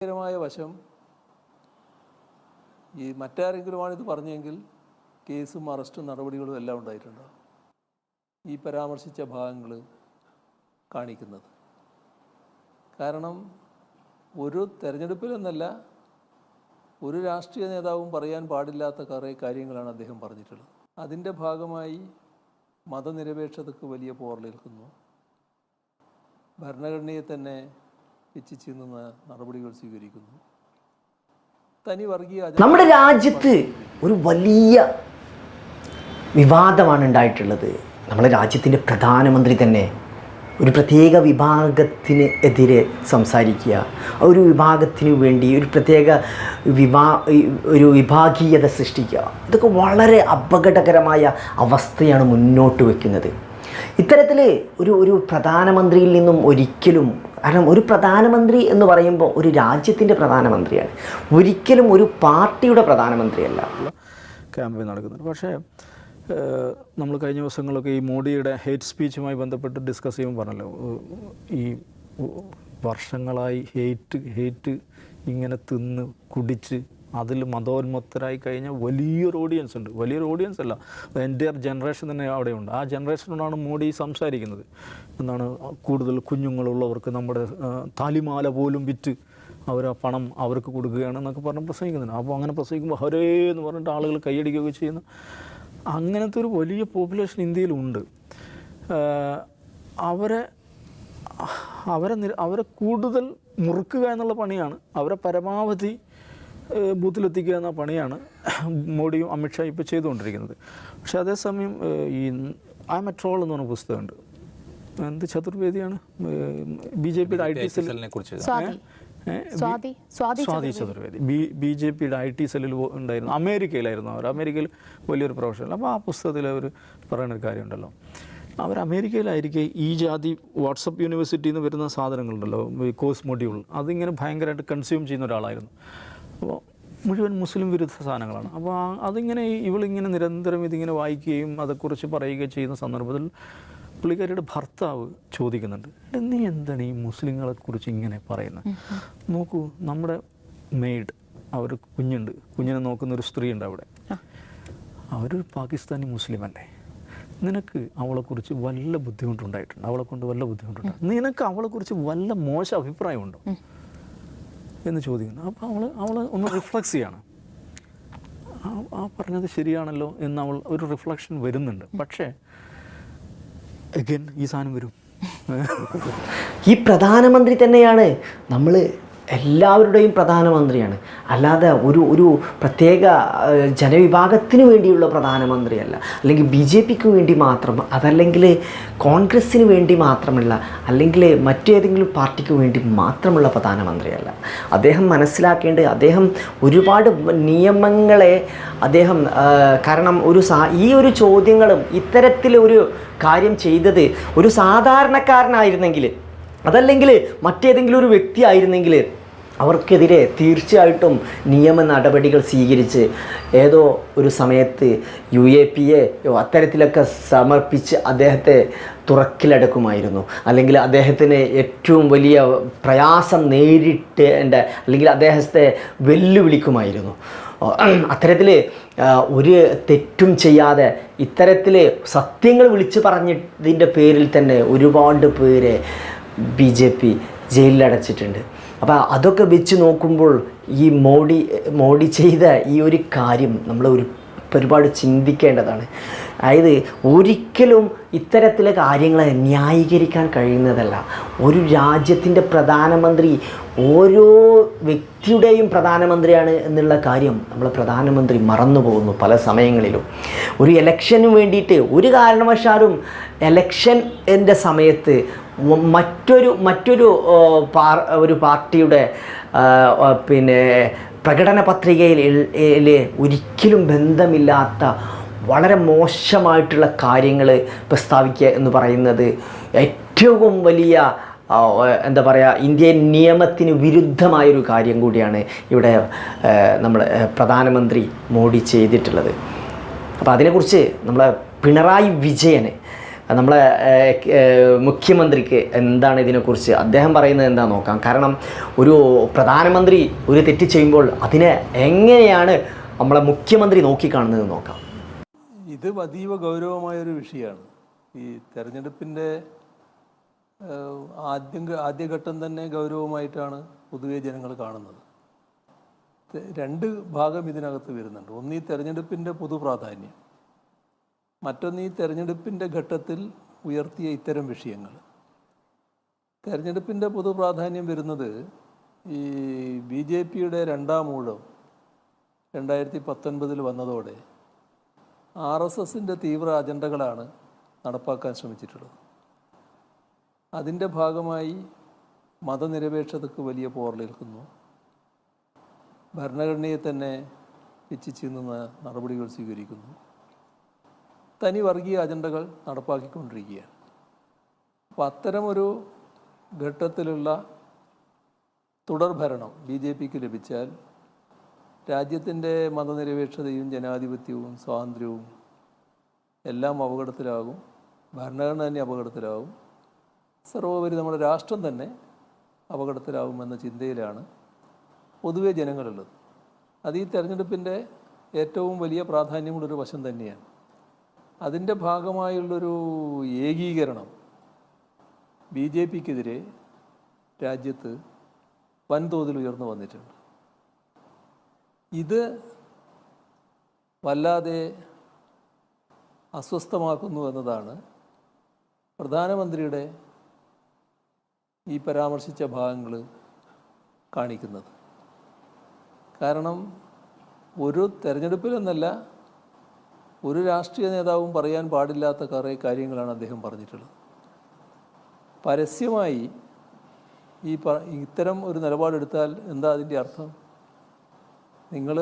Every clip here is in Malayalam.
മായ വശം ഈ മറ്റാരെങ്കിലുമാണ് ഇത് പറഞ്ഞെങ്കിൽ കേസും അറസ്റ്റും നടപടികളും എല്ലാം ഉണ്ടായിട്ടുണ്ടാവും ഈ പരാമർശിച്ച ഭാഗങ്ങൾ കാണിക്കുന്നത്. കാരണം ഒരു തെരഞ്ഞെടുപ്പിലെന്നല്ല ഒരു രാഷ്ട്രീയ നേതാവും പറയാൻ പാടില്ലാത്ത കുറേ കാര്യങ്ങളാണ് അദ്ദേഹം പറഞ്ഞിട്ടുള്ളത്. അതിന്റെ ഭാഗമായി മതനിരപേക്ഷതയ്ക്ക് വലിയ പോറലേൽക്കുന്നു ഭരണഘടനയെ തന്നെ പിച്ചു നിന്ന് നടപടികൾ സ്വീകരിക്കുന്നു. തനി വർഗീയ നമ്മുടെ രാജ്യത്ത് ഒരു വലിയ വിവാദമാണ് ഉണ്ടായിട്ടുള്ളത്. നമ്മുടെ രാജ്യത്തിന്റെ പ്രധാനമന്ത്രി തന്നെ ഒരു പ്രത്യേക വിഭാഗത്തിന് എതിരെ സംസാരിക്കുക. ഒരു വിഭാഗത്തിന് വേണ്ടി ഒരു പ്രത്യേക വിഭാ ഒരു വിഭാഗീയത സൃഷ്ടിക്കുക. ഇതൊക്കെ വളരെ അപകടകരമായ അവസ്ഥയാണ് മുന്നോട്ട് വയ്ക്കുന്നത് ഇത്തരത്തിൽ ഒരു ഒരു പ്രധാനമന്ത്രിയിൽ നിന്നും ഒരിക്കലും കാരണം ഒരു പ്രധാനമന്ത്രി എന്ന് പറയുമ്പോൾ ഒരു രാജ്യത്തിന്റെ പ്രധാനമന്ത്രിയാണ്. ഒരിക്കലും ഒരു പാർട്ടിയുടെ പ്രധാനമന്ത്രിയല്ല. ക്യാമ്പയിൻ നടക്കുന്നുണ്ട്. പക്ഷേ നമ്മൾ കഴിഞ്ഞ ദിവസങ്ങളൊക്കെ ഈ മോഡിയുടെ ഹേറ്റ് സ്പീച്ചുമായി ബന്ധപ്പെട്ട് ഡിസ്കസ് ചെയ്യുമ്പോൾ പറഞ്ഞല്ലോ ഈ വർഷങ്ങളായി ഹേറ്റ് ഹേറ്റ് ഇങ്ങനെ തിന്ന് കുടിച്ച് അതിൽ മതോന്മത്തരായി കഴിഞ്ഞ വലിയൊരു ഓഡിയൻസ് ഉണ്ട്. വലിയൊരു ഓഡിയൻസ് അല്ല എന്റെ ജനറേഷൻ തന്നെ അവിടെയുണ്ട്. ആ ജനറേഷനോടാണ് മോഡി സംസാരിക്കുന്നത്. എന്നാണ് കൂടുതൽ കുഞ്ഞുങ്ങളുള്ളവർക്ക് നമ്മുടെ താലിമാല പോലും വിറ്റ് അവർ ആ പണം അവർക്ക് കൊടുക്കുകയാണ് എന്നൊക്കെ പറഞ്ഞ് പ്രസംഗിക്കുന്നുണ്ട്. അപ്പോൾ അങ്ങനെ പ്രസംഗിക്കുമ്പോൾ ഹരേ എന്ന് പറഞ്ഞിട്ട് ആളുകൾ കൈയടിക്കുകയൊക്കെ ചെയ്യുന്നു. അങ്ങനത്തെ ഒരു വലിയ പോപ്പുലേഷൻ ഇന്ത്യയിലുണ്ട് അവരെ അവരെ അവരെ കൂടുതൽ മുറുക്കുക എന്നുള്ള പണിയാണ്. അവരെ പരമാവധി ബൂത്തിലെത്തിക്കുക എന്ന പണിയാണ് മോഡിയും അമിത്ഷാ ഇപ്പോൾ ചെയ്തുകൊണ്ടിരിക്കുന്നത്. പക്ഷേ അതേസമയം ഈ ഐ മെട്രോൾ എ ട്രോൾ എന്ന് പറഞ്ഞ പുസ്തകമുണ്ട്. എന്ത് ചതുർവേദിയാണ്? ബി ജെ പിയുടെ ഐ ടി സെല്ലിനെ കുറിച്ച്. Swati. Chaturvedi. B B J പിയുടെ ഐ ടി സെല്ലിൽ ഉണ്ടായിരുന്നു. അമേരിക്കയിലായിരുന്നു അവർ. അമേരിക്കയിൽ വലിയൊരു പ്രൊഫഷണൽ. അപ്പോൾ ആ പുസ്തകത്തിൽ അവർ പറയുന്ന ഒരു കാര്യമുണ്ടല്ലോ. അവർ അമേരിക്കയിലായിരിക്കെ ഈ ജാതി വാട്സപ്പ് യൂണിവേഴ്സിറ്റിയിൽ നിന്ന് വരുന്ന സാധനങ്ങളുണ്ടല്ലോ കോഴ്സ് മൊഡ്യൂൾ. അതിങ്ങനെ ഭയങ്കരമായിട്ട് കൺസ്യൂം ചെയ്യുന്ന ഒരാളായിരുന്നു. അപ്പോൾ മുഴുവൻ മുസ്ലിം വിരുദ്ധ സാധനങ്ങളാണ്. അപ്പോൾ അതിങ്ങനെ ഇവളിങ്ങനെ നിരന്തരം ഇതിങ്ങനെ വായിക്കുകയും അതേക്കുറിച്ച് പറയുകയും ചെയ്യുന്ന സന്ദർഭത്തിൽ പുള്ളിക്കാരിയുടെ ഭർത്താവ് ചോദിക്കുന്നുണ്ട് നീ എന്താണ് ഈ മുസ്ലിങ്ങളെ കുറിച്ച് ഇങ്ങനെ പറയുന്നത് നോക്കൂ നമ്മുടെ മെയ്ഡ് അവർ കുഞ്ഞുണ്ട്. കുഞ്ഞിനെ നോക്കുന്ന ഒരു സ്ത്രീ ഉണ്ട് അവിടെ അവരൊരു പാകിസ്ഥാനി മുസ്ലിം അല്ലേ നിനക്ക് അവളെക്കുറിച്ച് വല്ല ബുദ്ധിമുട്ടുണ്ടായിട്ടുണ്ട്? അവളെ കൊണ്ട് വല്ല ബുദ്ധിമുട്ടുണ്ട്? നിനക്ക് അവളെക്കുറിച്ച് വല്ല മോശം അഭിപ്രായമുണ്ടോ? എന്ന് ചോദിക്കുന്നു. അപ്പോൾ അവൾ അവൾ ഒന്ന് റിഫ്ലക്സ് ചെയ്യാണ്. ആ- പറഞ്ഞത് ശരിയാണല്ലോ എന്ന് അവൾ ഒരു റിഫ്ലക്ഷൻ വരുന്നുണ്ട്. പക്ഷേ അഗൈൻ ഈ സാധനം വരും. ഈ പ്രധാനമന്ത്രി തന്നെയാണ് നമ്മൾ എല്ലാവരുടെയും പ്രധാനമന്ത്രിയാണ്. അല്ലാതെ ഒരു ഒരു പ്രത്യേക ജനവിഭാഗത്തിന് വേണ്ടിയുള്ള പ്രധാനമന്ത്രിയല്ല. അല്ലെങ്കിൽ ബി ജെ പിക്ക് വേണ്ടി മാത്രം അതല്ലെങ്കിൽ കോൺഗ്രസ്സിന് വേണ്ടി മാത്രമല്ല അല്ലെങ്കിൽ മറ്റേതെങ്കിലും പാർട്ടിക്ക് വേണ്ടി മാത്രമുള്ള പ്രധാനമന്ത്രിയല്ല. അദ്ദേഹം മനസ്സിലാക്കേണ്ടത് അദ്ദേഹം ഒരുപാട് നിയമങ്ങളെ അദ്ദേഹം കാരണം ഒരു സാ ഈ ഒരു ചോദ്യങ്ങളും ഇത്തരത്തിലൊരു കാര്യം ചെയ്തത് ഒരു സാധാരണക്കാരനായിരുന്നെങ്കിൽ അതല്ലെങ്കിൽ മറ്റേതെങ്കിലും ഒരു വ്യക്തി ആയിരുന്നെങ്കിൽ അവർക്കെതിരെ തീർച്ചയായിട്ടും നിയമ നടപടികൾ സ്വീകരിച്ച് ഏതോ ഒരു സമയത്ത് യു എ പി എ അത്തരത്തിലൊക്കെ സമർപ്പിച്ച് അദ്ദേഹത്തെ തുറക്കിലടക്കുമായിരുന്നു. അല്ലെങ്കിൽ അദ്ദേഹത്തിന് ഏറ്റവും വലിയ പ്രയാസം നേരിട്ടേണ്ട അല്ലെങ്കിൽ അദ്ദേഹത്തെ വെല്ലുവിളിക്കുമായിരുന്നു. അത്തരത്തിൽ ഒരു തെറ്റും ചെയ്യാതെ ഇത്തരത്തിൽ സത്യങ്ങൾ വിളിച്ചു പറഞ്ഞതിന്റെ പേരിൽ തന്നെ ഒരുപാട് പേരെ ബി ജെ പി ജയിലിലടച്ചിട്ടുണ്ട്. അപ്പോൾ അതൊക്കെ വെച്ച് നോക്കുമ്പോൾ ഈ മോഡി മോഡി ചെയ്ത ഈ ഒരു കാര്യം നമ്മൾ ഒരു ഒരുപാട് ചിന്തിക്കേണ്ടതാണ്. അതായത് ഒരിക്കലും ഇത്തരത്തിലെ കാര്യങ്ങളെ ന്യായീകരിക്കാൻ കഴിയുന്നതല്ല. ഒരു രാജ്യത്തിന്റെ പ്രധാനമന്ത്രി ഓരോ വ്യക്തിയുടെയും പ്രധാനമന്ത്രിയാണ് എന്നുള്ള കാര്യം നമ്മൾ പ്രധാനമന്ത്രി മറന്നു പോകുന്നു പല സമയങ്ങളിലും. ഒരു ഇലക്ഷന് വേണ്ടിയിട്ട് ഒരു കാരണവശാലും എലക്ഷൻ എന്റെ സമയത്ത് മറ്റൊരു മറ്റൊരു പാർ ഒരു പാർട്ടിയുടെ പിന്നെ പ്രകടന പത്രികയിൽ ഒരിക്കലും ബന്ധമില്ലാത്ത വളരെ മോശമായിട്ടുള്ള കാര്യങ്ങൾ പ്രസ്താവിക്കുക എന്ന് പറയുന്നത് ഏറ്റവും വലിയ എന്താ പറയുക ഇന്ത്യൻ നിയമത്തിന് വിരുദ്ധമായൊരു കാര്യം കൂടിയാണ് ഇവിടെ നമ്മൾ പ്രധാനമന്ത്രി മോഡി ചെയ്തിട്ടുള്ളത്. അപ്പോൾ അതിനെക്കുറിച്ച് നമ്മളെ പിണറായി വിജയന് നമ്മളെ മുഖ്യമന്ത്രിക്ക് എന്താണ് ഇതിനെക്കുറിച്ച് അദ്ദേഹം പറയുന്നത് എന്താ നോക്കാം. കാരണം ഒരു പ്രധാനമന്ത്രി ഒരു തെറ്റ് ചെയ്യുമ്പോൾ അതിനെ എങ്ങനെയാണ് നമ്മളെ മുഖ്യമന്ത്രി നോക്കിക്കാണുന്നത് നോക്കാം. ഇത് അതീവ ഗൗരവമായൊരു വിഷയമാണ്. ഈ തെരഞ്ഞെടുപ്പിന്റെ ആദ്യം ആദ്യഘട്ടം തന്നെ ഗൗരവമായിട്ടാണ് പൊതുവെ ജനങ്ങൾ കാണുന്നത്. രണ്ട് ഭാഗം ഇതിനകത്ത് വരുന്നുണ്ട്. ഒന്ന് ഈ തെരഞ്ഞെടുപ്പിന്റെ പൊതു പ്രാധാന്യം മറ്റൊന്ന് ഈ തെരഞ്ഞെടുപ്പിന്റെ ഘട്ടത്തിൽ ഉയർത്തിയ ഇത്തരം വിഷയങ്ങൾ. തെരഞ്ഞെടുപ്പിന്റെ പൊതു പ്രാധാന്യം വരുന്നത് ഈ ബി ജെ പിയുടെ രണ്ടാം ഊഴം രണ്ടായിരത്തി പത്തൊൻപതിൽ വന്നതോടെ ആർ എസ് എസിന്റെ തീവ്ര അജണ്ടകളാണ് നടപ്പാക്കാൻ ശ്രമിച്ചിട്ടുള്ളത്. അതിന്റെ ഭാഗമായി മതനിരപേക്ഷതയ്ക്ക് വലിയ പോറലേൽക്കുന്നു ഭരണഘടനയെ തന്നെ പിച്ചിച്ചീന്നുന്ന നടപടികൾ സ്വീകരിക്കുന്നു. തനി വർഗീയ അജണ്ടകൾ നടപ്പാക്കിക്കൊണ്ടിരിക്കുകയാണ്. അപ്പോൾ അത്തരമൊരു ഘട്ടത്തിലുള്ള തുടർഭരണം ബി ജെ പിക്ക് ലഭിച്ചാൽ രാജ്യത്തിന്റെ മതനിരപേക്ഷതയും ജനാധിപത്യവും സ്വാതന്ത്ര്യവും എല്ലാം അപകടത്തിലാകും. ഭരണഘടന തന്നെ അപകടത്തിലാകും. സർവോപരി നമ്മുടെ രാഷ്ട്രം തന്നെ അപകടത്തിലാകുമെന്ന ചിന്തയിലാണ് പൊതുവേ ജനങ്ങളുള്ളത്. അത് ഈ തെരഞ്ഞെടുപ്പിന്റെ ഏറ്റവും വലിയ പ്രാധാന്യമുള്ളൊരു വശം തന്നെയാണ്. അതിന്റെ ഭാഗമായുള്ളൊരു ഏകീകരണം ബി ജെ പിക്കെതിരെ രാജ്യത്ത് വൻതോതിൽ ഉയർന്നു വന്നിട്ടുണ്ട്. ഇത് വല്ലാതെ അസ്വസ്ഥമാക്കുന്നു എന്നതാണ് പ്രധാനമന്ത്രിയുടെ ഈ പരാമർശിച്ച ഭാഗങ്ങൾ കാണിക്കുന്നത്. കാരണം ഒരു തെരഞ്ഞെടുപ്പിലെന്നല്ല ഒരു രാഷ്ട്രീയ നേതാവും പറയാൻ പാടില്ലാത്ത കുറേ കാര്യങ്ങളാണ് അദ്ദേഹം പറഞ്ഞിട്ടുള്ളത്. പരസ്യമായി ഈ ഇത്തരം ഒരു നിലപാടെടുത്താൽ എന്താ അതിന്റെ അർത്ഥം? നിങ്ങൾ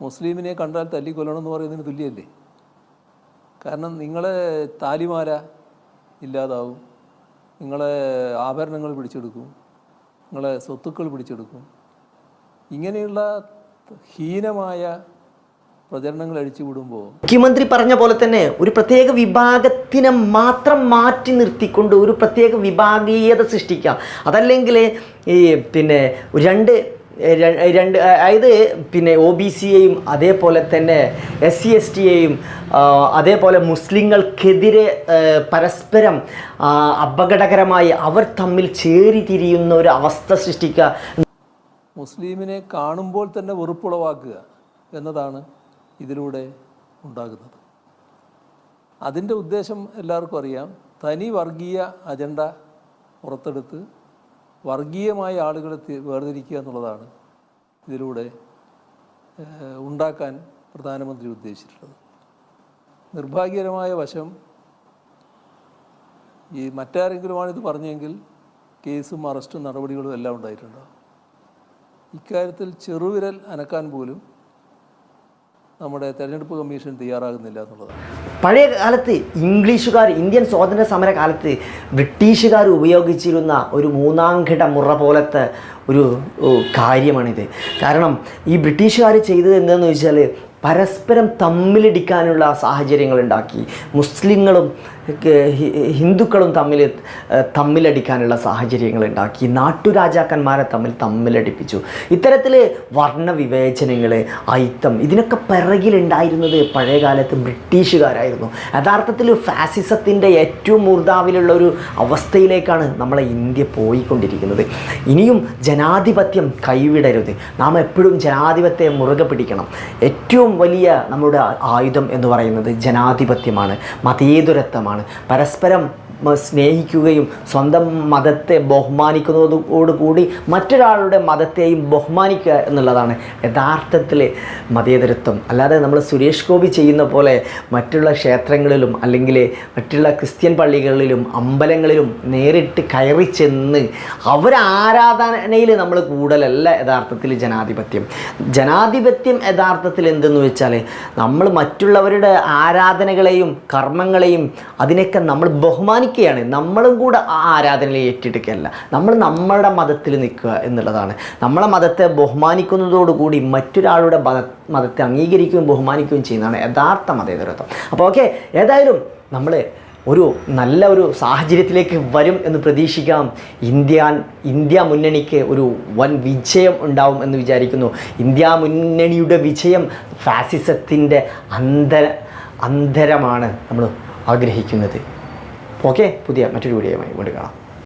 മുസ്ലിമിനെ കണ്ടാൽ തല്ലിക്കൊല്ലണം എന്ന് പറയുന്നതിന് തുല്യമല്ലേ കാരണം നിങ്ങളെ താലിമാല ഇല്ലാതാവും. നിങ്ങളെ ആഭരണങ്ങൾ പിടിച്ചെടുക്കും. നിങ്ങളെ സ്വത്തുക്കൾ പിടിച്ചെടുക്കും. ഇങ്ങനെയുള്ള ഹീനമായ പ്രചരണങ്ങൾ അഴിച്ചുവിടുമ്പോൾ മുഖ്യമന്ത്രി പറഞ്ഞ പോലെ തന്നെ ഒരു പ്രത്യേക വിഭാഗത്തിനെ മാത്രം മാറ്റി നിർത്തിക്കൊണ്ട് ഒരു പ്രത്യേക വിഭാഗീയത സൃഷ്ടിക്കാം. അതല്ലെങ്കിൽ ഈ പിന്നെ രണ്ട് രണ്ട് അതായത് പിന്നെ ഒ ബി സിയെയും അതേപോലെ തന്നെ എസ് സി എസ് ടിയെയും അതേപോലെ മുസ്ലിങ്ങൾക്കെതിരെ പരസ്പരം അപകടകരമായി അവർ തമ്മിൽ ചേരി തിരിയുന്ന ഒരു അവസ്ഥ സൃഷ്ടിക്കുക. മുസ്ലിമിനെ കാണുമ്പോൾ തന്നെ വെറുപ്പുളവാക്കുക എന്നതാണ് ഇതിലൂടെ ഉണ്ടാകുന്നത്. അതിന്റെ ഉദ്ദേശം എല്ലാവർക്കും അറിയാം. തനി വർഗീയ അജണ്ട പുറത്തെടുത്ത് വർഗീയമായ ആളുകളെ വേർതിരിക്കുക എന്നുള്ളതാണ് ഇതിലൂടെ ഉണ്ടാക്കാൻ പ്രധാനമന്ത്രി ഉദ്ദേശിച്ചിട്ടുള്ളത്. നിർഭാഗ്യകരമായ വശം ഈ മറ്റാരെങ്കിലുമാണിത് പറഞ്ഞെങ്കിൽ കേസും അറസ്റ്റും നടപടികളും എല്ലാം ഉണ്ടായിട്ടുണ്ടാകും ഇക്കാര്യത്തിൽ ചെറുവിരൽ അനക്കാൻ പോലും നമ്മുടെ തെരഞ്ഞെടുപ്പ് കമ്മീഷൻ തയ്യാറാകുന്നില്ല എന്നുള്ളതാണ്. പഴയ കാലത്ത് ഇംഗ്ലീഷുകാർ ഇന്ത്യൻ സ്വാതന്ത്ര്യ സമര കാലത്ത് ബ്രിട്ടീഷുകാർ ഉപയോഗിച്ചിരുന്ന ഒരു മൂന്നാംഘട മുറ പോലത്തെ ഒരു കാര്യമാണിത്. കാരണം ഈ ബ്രിട്ടീഷുകാർ ചെയ്തത് എന്താണെന്ന് വെച്ചാൽ പരസ്പരം തമ്മിലിടിക്കാനുള്ള സാഹചര്യങ്ങൾ ഉണ്ടാക്കി. മുസ്ലിങ്ങളും ഹിന്ദുക്കളും തമ്മിൽ തമ്മിലടിക്കാനുള്ള സാഹചര്യങ്ങൾ ഉണ്ടാക്കി. നാട്ടുരാജാക്കന്മാരെ തമ്മിൽ തമ്മിലടിപ്പിച്ചു. ഇത്തരത്തിൽ വർണവിവേചനങ്ങൾ ഐത്തം ഇതിനൊക്കെ പിറകിലുണ്ടായിരുന്നത് പഴയകാലത്ത് ബ്രിട്ടീഷുകാരായിരുന്നു. യഥാർത്ഥത്തിൽ ഫാസിസത്തിന്റെ ഏറ്റവും മൂർധാവിലുള്ള ഒരു അവസ്ഥയിലേക്കാണ് നമ്മളെ ഇന്ത്യ പോയിക്കൊണ്ടിരിക്കുന്നത്. ഇനിയും ജനാധിപത്യം കൈവിടരുത്. നാം എപ്പോഴും ജനാധിപത്യത്തെ മുറുകെ പിടിക്കണം. ഏറ്റവും വലിയ നമ്മുടെ ആയുധം എന്ന് പറയുന്നത് ജനാധിപത്യമാണ്. മതേതരത്വമാണ്. പരസ്പരം മ- സ്നേഹിക്കുകയും സ്വന്തം മതത്തെ ബഹുമാനിക്കുന്നതോടുകൂടി മറ്റൊരാളുടെ മതത്തെയും ബഹുമാനിക്കുക എന്നുള്ളതാണ് യഥാർത്ഥത്തിൽ മതേതരത്വം. അല്ലാതെ നമ്മൾ സുരേഷ് ഗോപി ചെയ്യുന്ന പോലെ മറ്റുള്ള ക്ഷേത്രങ്ങളിലും അല്ലെങ്കിൽ മറ്റുള്ള ക്രിസ്ത്യൻ പള്ളികളിലും അമ്പലങ്ങളിലും നേരിട്ട് കയറി ചെന്ന് അവരാരാധനയിൽ നമ്മൾ കൂടലല്ല യഥാർത്ഥത്തിൽ ജനാധിപത്യം. ജനാധിപത്യം യഥാർത്ഥത്തിൽ എന്തെന്ന് വെച്ചാൽ നമ്മൾ മറ്റുള്ളവരുടെ ആരാധനകളെയും കർമ്മങ്ങളെയും അതിനൊക്കെ നമ്മൾ ബഹുമാനിക്കുക ബഹുമാനിക്കുകയാണ് നമ്മളും കൂടെ ആ ആരാധനയിൽ ഏറ്റെടുക്കുകയല്ല നമ്മൾ നമ്മളുടെ മതത്തിൽ നിൽക്കുക എന്നുള്ളതാണ്. നമ്മളെ മതത്തെ ബഹുമാനിക്കുന്നതോടുകൂടി മറ്റൊരാളുടെ മത മതത്തെ അംഗീകരിക്കുകയും ബഹുമാനിക്കുകയും ചെയ്യുന്നതാണ് യഥാർത്ഥ മതേതരത്വം. അപ്പോൾ ഓക്കെ ഏതായാലും നമ്മൾ ഒരു നല്ല ഒരു സാഹചര്യത്തിലേക്ക് വരും എന്ന് പ്രതീക്ഷിക്കാം. ഇന്ത്യ ഇന്ത്യ മുന്നണിക്ക് ഒരു വൻ വിജയം ഉണ്ടാവും എന്ന് വിചാരിക്കുന്നു. ഇന്ത്യ മുന്നണിയുടെ വിജയം ഫാസിസത്തിന്റെ അന്തര അന്തരമാണ് നമ്മൾ ആഗ്രഹിക്കുന്നത്. ഓക്കെ പുതിയ മറ്റൊരു വീഡിയോയുമായി വീണ്ടും കാണാം.